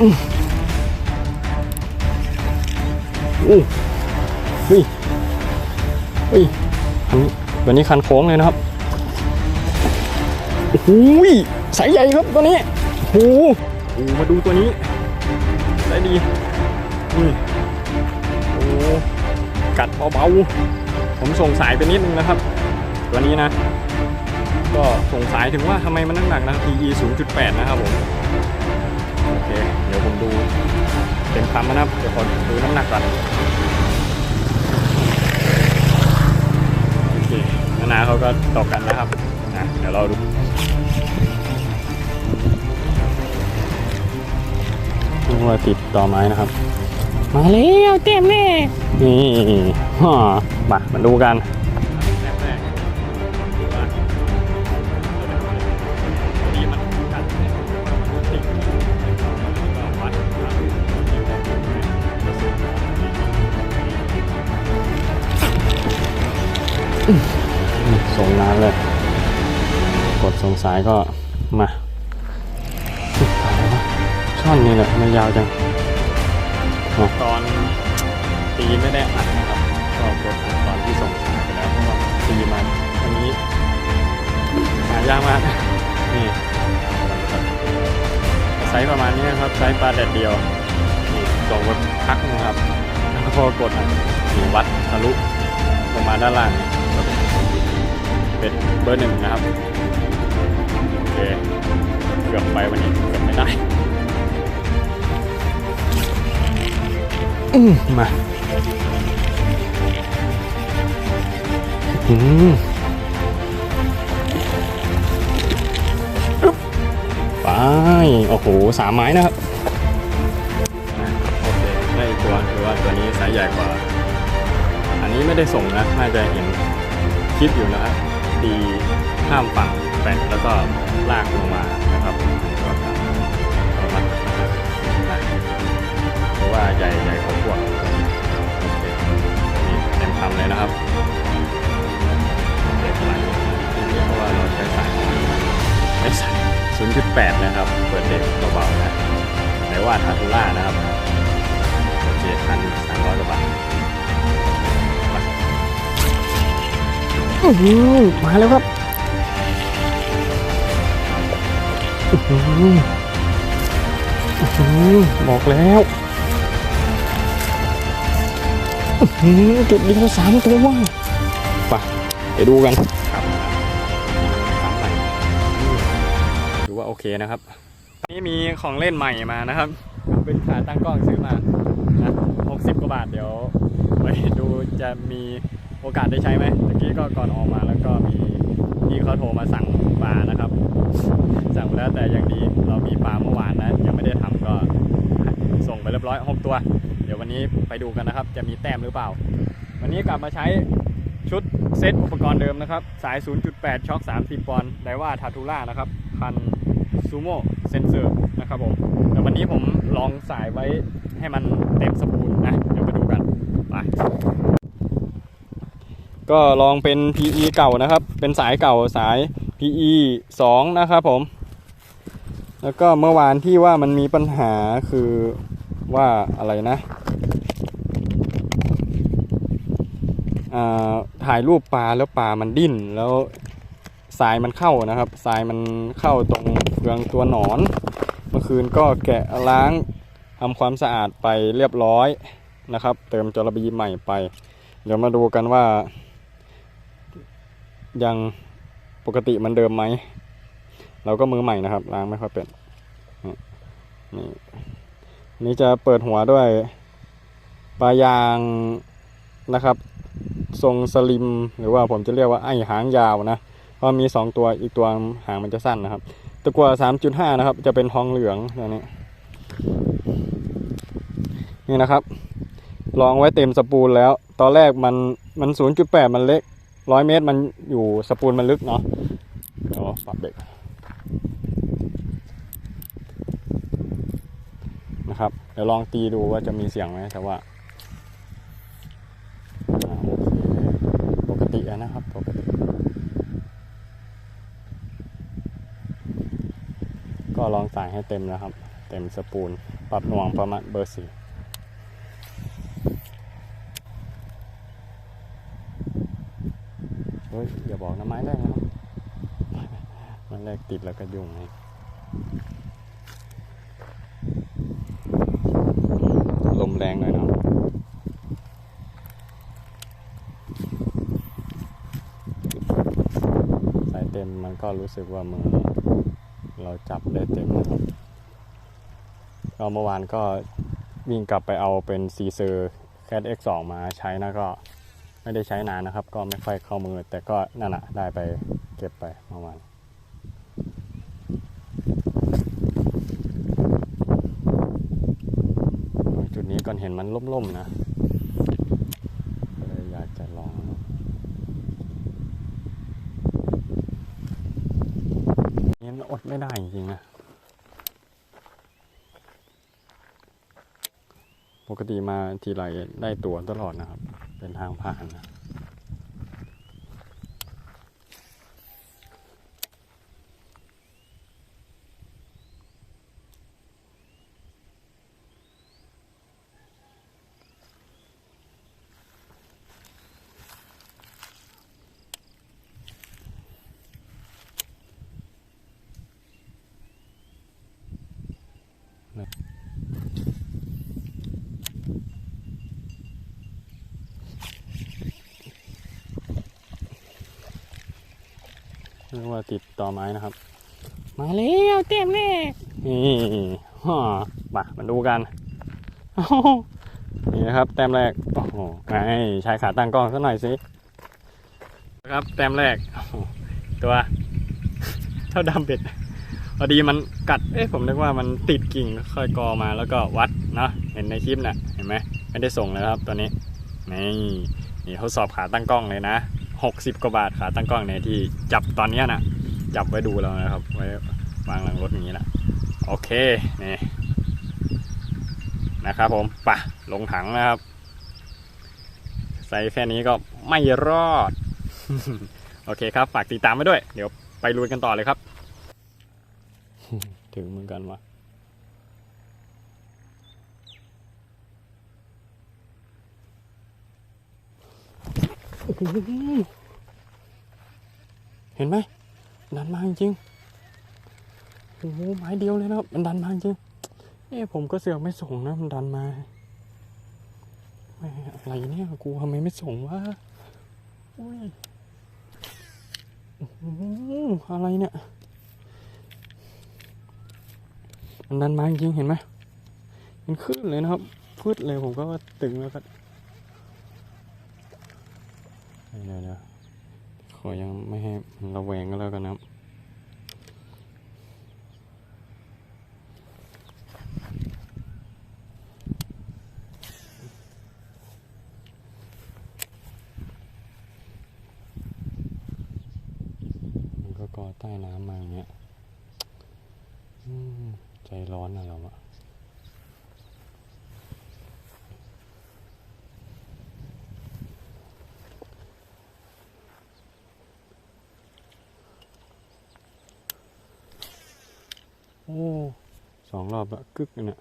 อู้เฮ้ยเฮ้ยอันนี้ตัวนี้คันโค้งเลยนะครับโอ้โหสายใหญ่ครับตัวนี้โอ้โหมาดูตัวนี้ ได้ดีนี่โอ้โหกัดเบาๆผมส่งสายไปนิดนึงนะครับ ตัวนี้นะ ก็ส่งสัยถึงว่าทำไมมันน้ำหนักนะ PE 0.8 นะครับผม ดี๋ยวผมดูเต็มคำนะครับเดี๋ยวขอดูน้ำหนักก่อนโอเคนานาเขาก็ตอกกันนะครับนะเดี๋ยวเราดูนี่ว่าติดต่อไม้นะครับ มาแล้วเต็มแน่นี่ฮ่ามามาดูกัน ส่งสายก็มาอะไรวะช่อนนี่แหละมันยาวจังตอนตีไม่ได้อัดนะครับก็กดอัดตอนที่ส่งสายไปแล้วเพราะว่าตีมันอันนี้หายากมากนี่ไซส์ประมาณนี้นะครับไซส์ปลาแดดเดียวนี่ส่งวัดพักนะครับแล้วพอกดอะนี่วัดทะลุลงมาด้านล่างนี่ก็เป็นเป็นเบอร์หนึ่งนะครับโอ เคเกือบไปวันนี้เกือบไม่ได้อืมมาอืมไป โอ้โหสามไม้นะครับ โอเคได้อีกตัวคือว่าตัวนี้ไซส์ใหญ่กว่า อันนี้ไม่ได้ส่งนะ น่าจะเห็นคลิปอยู่นะครับตี ข้ามฝั่งแปะแล้วก็ลากลงมานะครับก็ทำเอามาเพราะว่าใหญ่ใหญ่กว่าพวกนี่เต็มคำเลยนะครับเด็กใหม่เพราะว่าเราใช้สายไม่ใส่0.8 นะครับ เปิดเด็กเบาๆนะไหนว่าทาทูล่านะครับโอเคพันสามร้อยกว่าบาทมาอื้อหือมาแล้วครับ บอกแล้วจุดเดียวสามตัวว่าไปไปดูกันครับสามใหม่ถือว่าโอเคนะครับ นี่มีของเล่นใหม่มานะครับ เป็นขาตั้งกล้องซื้อมานะ60กว่าบาทเดี๋ยวไว้ดูจะมีโอกาสได้ใช้ไหมตะกี้ก็ก่อนออกมาแล้วก็มี พี่เขาโทรมาสั่งปลานะครับ สั่งแล้วแต่อย่างดีเรามีปลาเมื่อวานนะยังไม่ได้ทำก็ส่งไปเรียบร้อย6ตัว เดี๋ยววันนี้ไปดูกันนะครับ จะมีแต้มหรือเปล่า วันนี้กลับมาใช้ชุดเซตอุปกรณ์เดิมนะครับ สาย 0.8 ช็อค 30 ปอนด์ไดว่าทาทูล่านะครับคันซูโม่เซนเซอร์นะครับผมแต่วันนี้ผมลองสายไว้ให้มันเต็มสปูลนะ เดี๋ยวมาดูกัน ไป ก็ลองเป็น PE เก่านะครับ เป็นสายเก่าสาย PE 2 นะครับผม แล้วก็เมื่อวานที่ว่ามันมีปัญหาคือว่าอะไรนะอ่าถ่ายรูปปลาแล้วปลามันดิ้นแล้วทรายมันเข้านะครับทรายมันเข้าตรงเฟืองตัวหนอน เมื่อคืนก็แกะล้างทำความสะอาดไปเรียบร้อยนะครับ เติมจระบีใหม่ไป เดี๋ยวมาดูกันว่า ยังปกติมันเดิมไหม เราก็มือใหม่นะครับ ล้างไม่ค่อยเป็นนี่นี่นี่จะเปิดหัวด้วยปลายางนะครับ ทรงสลิม หรือว่าผมจะเรียกว่าไอ้หางยาวนะ เพราะมี 2 ตัวอีกตัวหางมันจะสั้นนะครับ ตะกัว3.5 นะครับ จะเป็นทองเหลืองตัวนี้ นี่นะครับ ลองไว้เต็มสปูลแล้ว ตอนแรกมันมัน 0.8 มันเล็ก 100เมตรมันอยู่สปูลมันลึกเนาะเดี๋ยวปรับเบรกนะครับเดี๋ยวลองตีดูว่าจะมีเสียงไหมแต่ว่าปกตินะครับปกติ ก็ลองใส่ให้เต็มแล้วครับ เต็มสปูลปรับหน่วงประมาณเบอร์สี่ เฮ้ยอย่าบอกนะไม้แรกนะไม้แรกติดแล้วก็ยุ่งไงลมแรงหน่อยเนาะสายเต็มมันก็รู้สึกว่ามือเราจับได้เต็มนะครับก็เมื่อวานก็วิ่งกลับไปเอาเป็นซีเซอร์แค X2 มาใช้นะก็ ไม่ได้ใช้นานนะครับ ก็ไม่ค่อยเข้ามือ แต่ก็นั่นแหะได้ไปเก็บไปเมื่อวานจุดนี้ก่อนเห็นมันล่มๆนะเลยอยากจะลองนี่อดไม่ได้จริงๆนะปกติมาทีไรได้ตั๋วตลอดนะครับ เป็นทางผ่านนะ เรียกว่าติดต่อไม้นะครับ มาแล้วเต็มเลยนี่ฮ่ามามาดูกันโอ้โหนี่นะครับ แต้มแรก โอ้โหไงใช้ขาตั้งกล้องสักหน่อยสินะครับ แต้มแรกโอ้โหตัวเท่าดำเป็ดพอดีมันกัด เอ๊ะผมนึกว่ามันติดกิ่งค่อยกอมาแล้วก็วัดเนาะเห็นในคลิปน่ะเห็นไหมไม่ได้ส่งเลยครับตัวนี้นี่นี่ทดสอบขาตั้งกล้องเลยนะ หกสิบกว่าบาทขาตั้งกล้องเนี่ยที่จับตอนนี้นะจับไว้ดูแล้วนะครับ ไว้วางหลังรถอย่างนี้นะโอเคนี่นะครับผมปะลงถังนะครับ ใส่แค่นี้ก็ไม่รอด โอเคครับ ฝากติดตามไว้ด้วย เดี๋ยวไปลุยกันต่อเลยครับ ถึงเหมือนกันวะ เห็นไหมดันมาจริงโอ้โหไม้เดียวเลยนะมันดันมาจริงเอ้ผมก็เสือกไม่ส่งนะมันดันมาอะไรเนี่ยกูทำไมไม่ส่งวะโอ้ยโอ้โหอะไรเนี่ยมันดันมาจริงเห็นไหมมันขึ้นเลยนะครับพืดเลยผมก็ตึงแล้วก็ เดี๋ยวเดี๋ยวขอยังไม่ให้มันระแวงก็แล้วกันนะครับมันก็ก่อใต้น้ำมาอย่างเงี้ยใจร้อนนะเราอะ โอ้สองรอบอะกึกเลยเนี่ย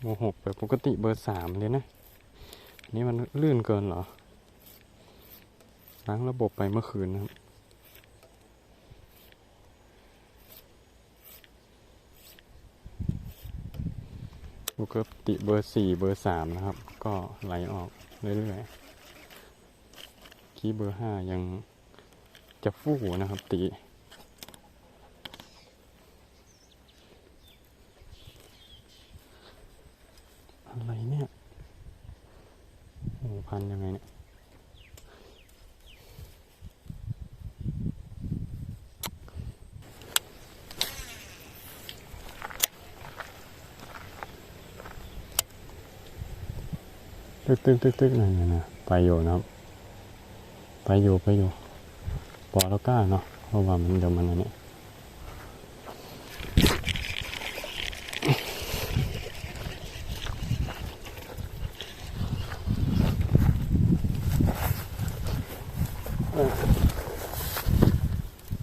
โมหกไปปกติเบอร์สามเลยนะ นี่มันลื่นเกินเหรอ ล้างระบบไปเมื่อคืนนะครับปกติเบอร์สี่เบอร์สามนะครับ ก็ไหลออกเรื่อยๆคีย์เบอร์ห้ายัง จะฟู่นะครับตีอะไรเนี่ยโอ้พันยังไงเนี่ยตึกตึกตึกตึกนั่นนะนะไปอยู่นะครับ ไปอยู่ไปอยู่ อแล้วก้าเนาะเพราะว่ามันเดี๋ยวมันอันนี้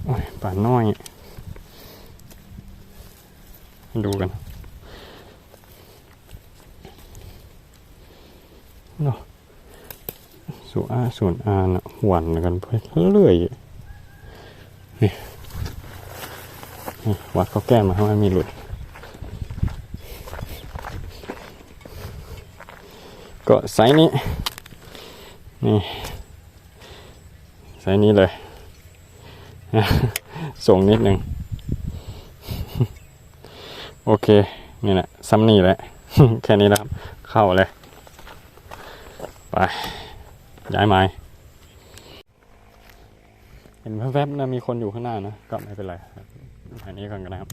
โอ้ยป่าน้อย ดูกันเนาะส่วนอาส่วนอานะหวันกันไปเรื่อย นี่วัดเขาแก้มาให้มันมีหลุด ก็ไซนี้ นี่ไซนี้เลยส่งนิดหนึ่งโอเค นี่แหละซ้ำนี่แหละ แค่นี้แล้วครับเข้าเลย ไป ย้ายไม้ แวบๆนะมีคนอยู่ข้างหน้านะก็ไม่เป็นไรครับอันนี้ก่อนก็ได้ครับ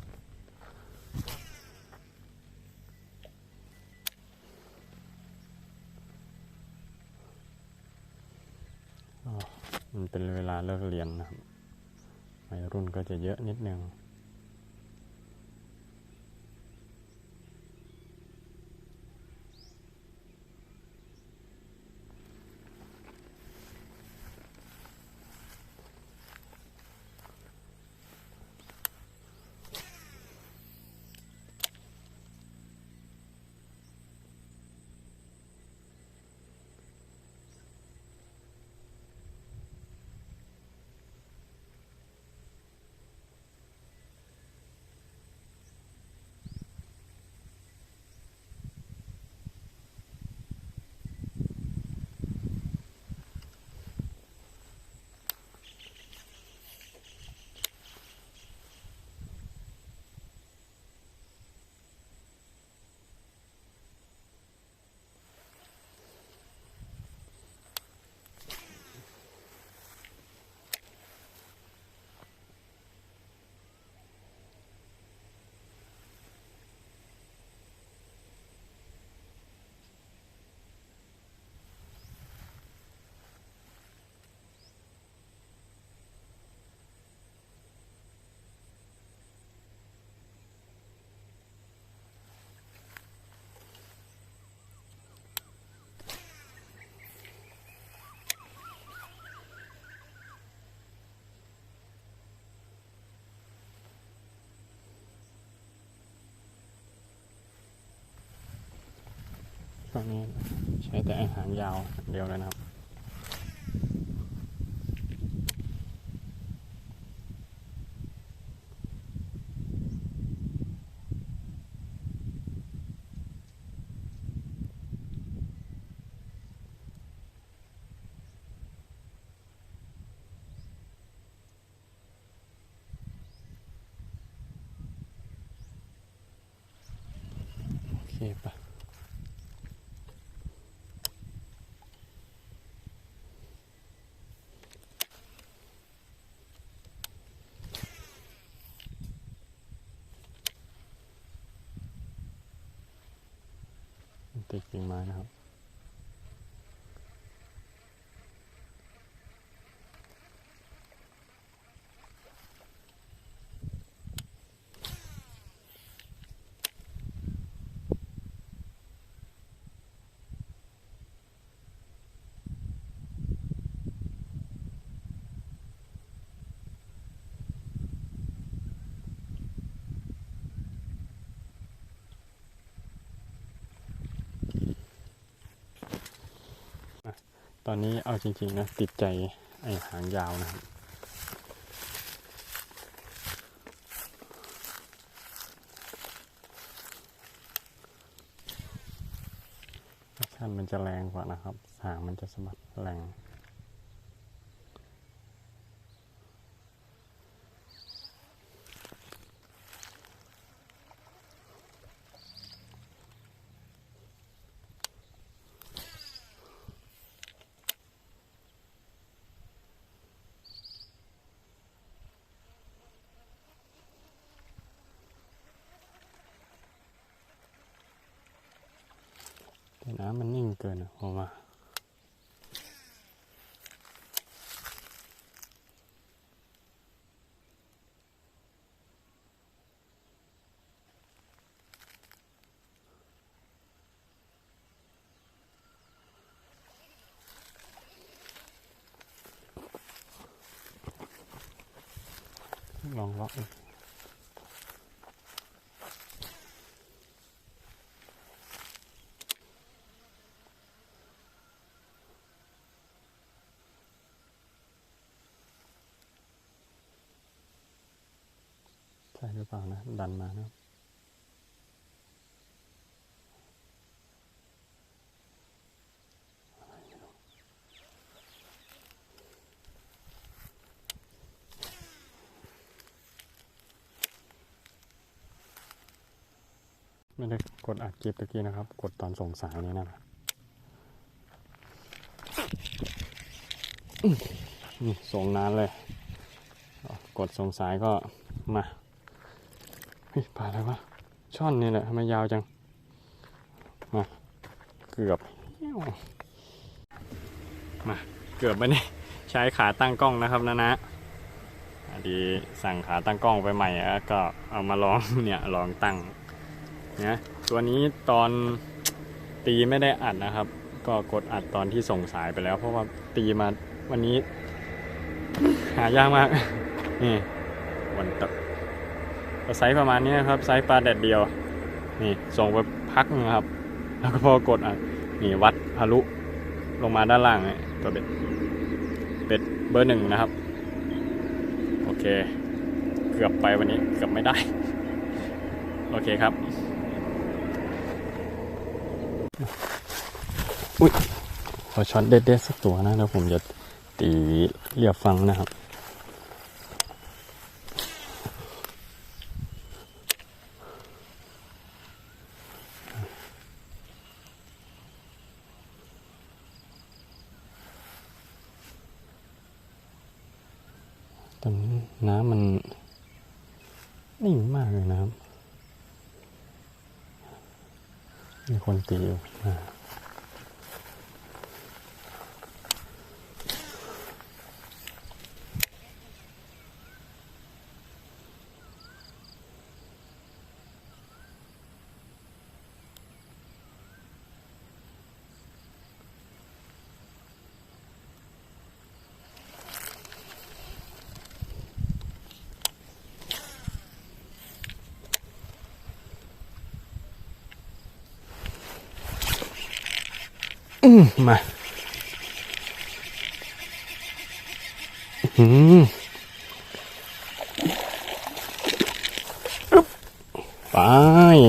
มันเป็นเวลาเลิกเรียนนะครับวัยรุ่นก็จะเยอะนิดนึง ฝั่งนี้ใช้แต่อาหารยาวเดียวเลยนะครับ ติดกิ่งไม้นะครับ ตอนนี้เอาจริง ๆ นะ ติดใจไอ้หางยาวนะครับชั่นมันจะแรงกว่านะครับ หางมันจะสะบัดแรง ลองเลาะดูใช่หรือเปล่านะ ดันมานะครับ ไม่ได้กดอัดคลิปตะกี้นะครับ กดตอนส่งสายนี่นะครับส่งนานเลย กดส่งสายก็มาเฮ้ยปลาอะไรวะช่อนนี่แหละทำไมยาวจัง มาเกือบ มาเกือบไปนี่ใช้ขาตั้งกล้องนะครับนะนะอดีสั่งขาตั้งกล้องไปใหม่แล้วก็เอามาลองเนี่ยลองตั้ง นะตัวนี้ตอนตีไม่ได้อัดนะครับ ก็กดอัดตอนที่ส่งสายไปแล้ว เพราะว่าตีมาวันนี้ หายากมาก นี่วันตกไซส์ประมาณนี้นะครับไซส์ปลาแดดเดียว นี่ส่งไปพักนึงครับ แล้วก็พอกดอัดนี่วัดทะลุลงมาด้านล่างเลยตัวเบ็ดเบ็ดเบอร์หนึ่งนะครับ โอเค เกือบไปวันนี้เกือบไม่ได้ โอเคครับ อุ้ยขอช็อตเด็ดๆสักตัวนะแล้วผมจะตีเรียบฟังนะครับตอนนี้น้ำมันนิ่งมากเลยนะครับ มีคนตีอยู่ มาอืมไป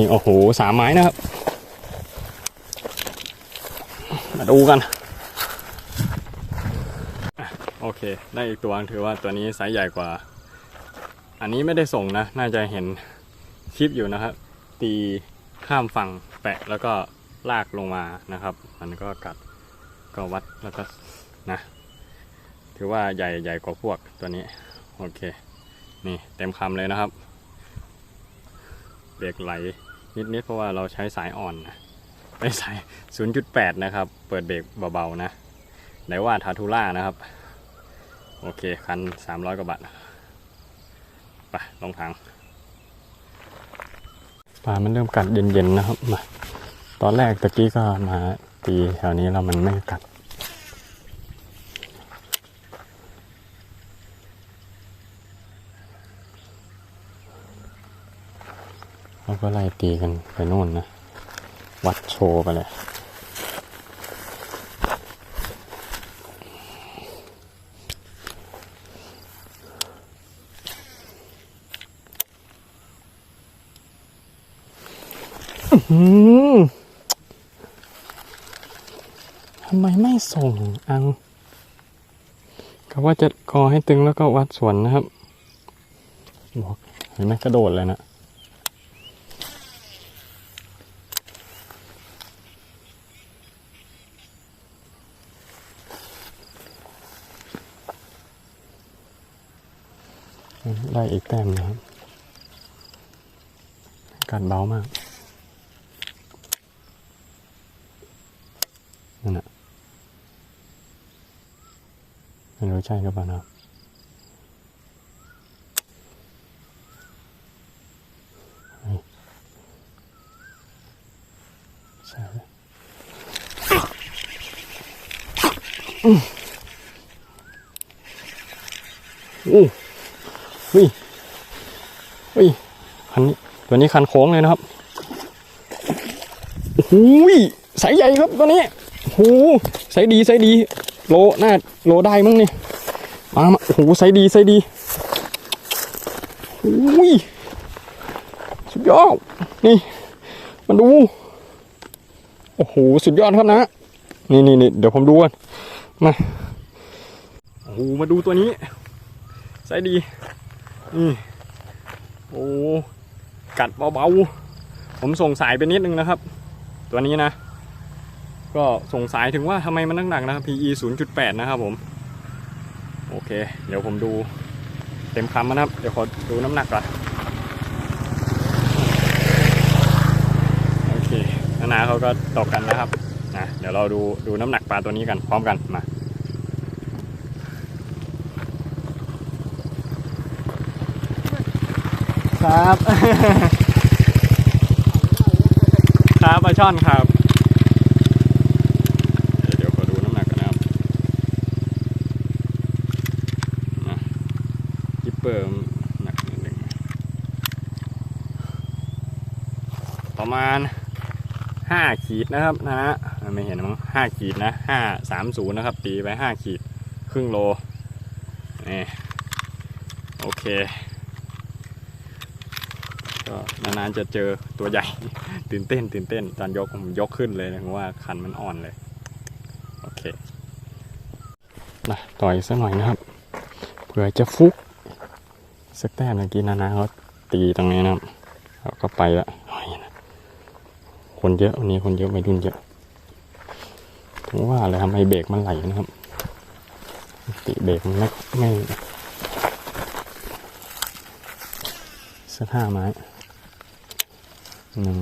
โอ้โห สามไม้นะครับ มาดูกัน โอเค ได้อีกตัวถือว่าตัวนี้ไซส์ใหญ่กว่า อันนี้ไม่ได้ส่งนะ น่าจะเห็นคลิปอยู่นะครับ ตีข้ามฝั่งแปะแล้วก็ ลากลงมานะครับ มันก็กัดก็วัดแล้วก็นะ ถือว่าใหญ่ใหญ่กว่าพวกตัวนี้ โอเค นี่เต็มคำเลยนะครับเบรกไหลนิดๆเพราะว่าเราใช้สายอ่อนนะไม่สาย 0.8 นะครับ เปิดเบรกเบาๆนะไหนว่าทาทูล่านะครับ โอเค คัน 300 กว่าบาทไปลงทางปลามันเริ่มกัดเย็นๆนะครับมา ตอนแรกตะกี้ก็มาตีแถวนี้แล้วมันไม่กัด เราก็ไล่ตีกันไปนู่นนะ วัดโชว์ไปเลยอื้อหือทำไมไม่ส่งอังก็ว่าจะกอให้ตึงแล้วก็วัดส่วนนะครับบอกเห็นไหมกระโดดเลยนะได้อีกแต้มนะครับ การเบามาก นั่นแหะไม่รู้ใช่หรือเปล่านะใช่เลยอืมอู้เฮ้ยเฮ้ยคันนี้ตัวนี้คันโค้งเลยนะครับโอ้โหสายใหญ่ครับตัวนี้โอ้โหสายดีสายดี โลน่าโลได้มั้งนี่ มาโอ้โหสายดีสายดีโอ้ยสุดยอด นี่ มาดู โอ้โห สุดยอดครับนะ นี่นี่นี่เดี๋ยวผมดูกันมา โอ้โห มาดูตัวนี้สายดี นี่ โอ้กัดเบาๆ ผมส่งสายไปนิดนึงนะครับ ตัวนี้นะ ก็สงสัยถึงว่าทำไมมันหนักๆนะครับ PE 0.8 นะครับผม โอเค เดี๋ยวผมดูเต็มคำนะครับ เดี๋ยวขอดูน้ำหนักก่อนโอเคนานาเขาก็ตกกันนะครับนะเดี๋ยวเราดูดูน้ำหนักปลาตัวนี้กันพร้อมกันมาครับ ครับปลาช่อนครับ เดี๋ยวขอดูน้ำหนักกันนะครับนะกิปเปอร์หนักนิดหนึ่งประ มาณห้าขีดนะครับนะฮะไม่เห็นมั้งห้าขีดนะห้าสามศูนย์นะครับ ตีไปห้าขีดครึ่งโลนี่โอเคก็นานๆจะเจอตัวใหญ่ ตื่นเต้น ตื่นเต้นตอนยกผมยกขึ้นเลยนะเพราะว่าคันมันอ่อนเลย โอเคนะต่อยสักหน่อยนะครับเผื่อจะฟุกสักแต้มเมื่อกี้นานาเขาตีตรงนี้นะครับเขาก็ไปละโอ้ยนะ คนเยอะวันนี้คนเยอะไม่รุ่นเยอะถึงว่าเลยทำไมเบรกมันไหลนะครับติเบรกมันไม่ไม่สักห้าไม้หนึ่ง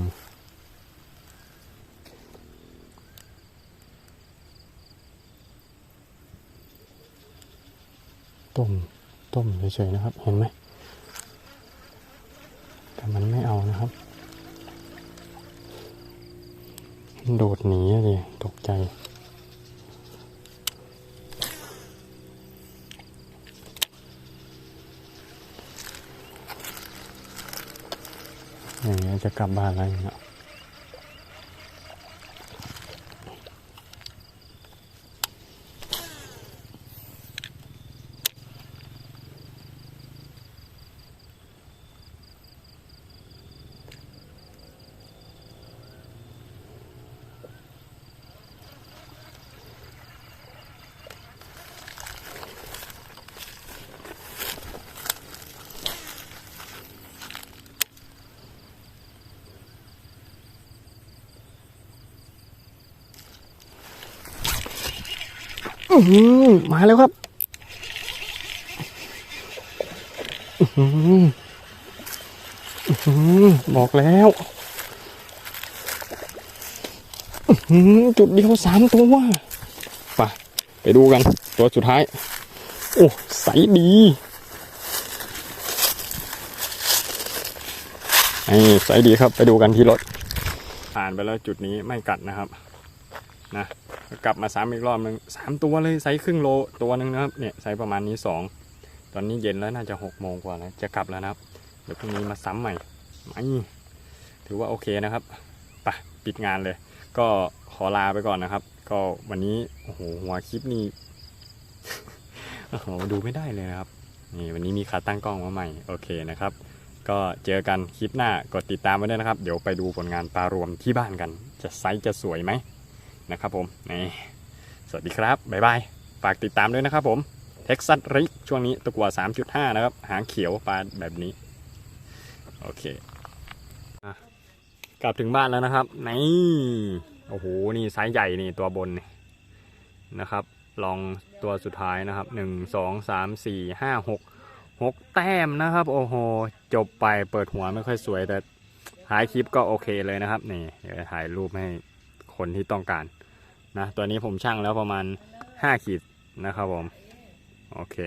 ต้ม ต้มเฉยๆนะครับ เห็นไหมแต่มันไม่ โดดหนีเลยตกใจอย่างเงี้ยจะกลับบ้านแล้วเนาะ มาแล้วครับอือหือบอกแล้วจุดเดียวสามตัวไปไปดูกัน ตัวสุดท้าย โอ้ ใสดีนี่ใสดีครับ ไปดูกันที่รถ ผ่านไปแล้วจุดนี้ไม่กัดนะครับ นะ กลับมาซ้ำอีกรอบหนึ่งสามตัวเลยไซส์ครึ่งโลตัวหนึ่งนะครับเนี่ยไซส์ประมาณนี้สองตอนนี้เย็นแล้วน่าจะหกโมงกว่าแล้วจะกลับแล้วนะครับ เดี๋ยวพรุ่งนี้มาซ้ำใหม่ไม่ถือว่าโอเคนะครับไปปิดงานเลย ก็ขอลาไปก่อนนะครับ ก็วันนี้โอ้โหหัวคลิปนี้โอ้โหดูไม่ได้เลยนะครับนี่วันนี้มีขาตั้งกล้องมาใหม่โอเคนะครับ ก็เจอกันคลิปหน้ากดติดตามไว้ด้วยนะครับ เดี๋ยวไปดูผลงานปลารวมที่บ้านกัน จะไซส์จะสวยไหม นะครับผมนี่สวัสดีครับบ๊ายบายฝากติดตามด้วยนะครับผมเท็กซัสริกช่วงนี้ตะกัว3.5 นะครับ หางเขียวปลาแบบนี้ โอเคอกลับถึงบ้านแล้วนะครับนี่โอ้โหนี่ไซส์ใหญ่นี่ตัวบนนี่นะครับ ลองตัวสุดท้ายนะครับ1 2 3 4 5 6 6แต้มนะครับ โอ้โห จบไปเปิดหัวไม่ค่อยสวยแต่ท้ายคลิปก็โอเคเลยนะครับ นี่เดี๋ยวถ่ายรูปให้คนที่ต้องการ นะตัวนี้ผมช่างแล้วประมาณ 5 ขีดนะครับผม โอเค